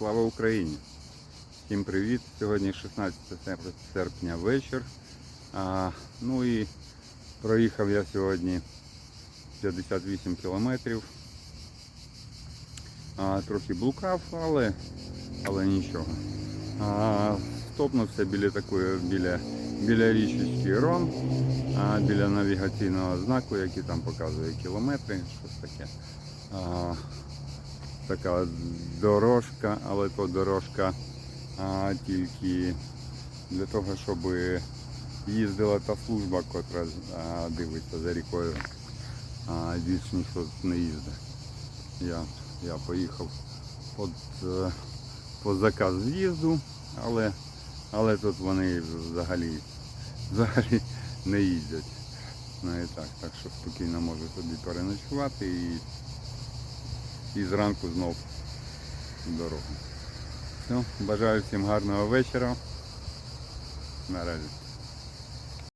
Слава Україні! Всім привіт! Сьогодні 16 серпня вечір. А, ну і проїхав я сьогодні 58 кілометрів. А, трохи блукав, але, але нічого. А, стопнувся біля такої, біля, біля річечки Рон, а, біля навігаційного знаку, який там показує кілометри, щось таке. А, така дорожка, але то дорожка а, тільки для того, щоб їздила та служба, котра а, дивиться за рікою. А більш ніхто не їздить. Я, я поїхав під, е, по заказ з'їзду, але, але тут вони взагалі, взагалі не їздять. Ну і так, так що спокійно можу собі переночувати і і зранку знов дорогу. Все, бажаю всім гарного вечора. Наразі.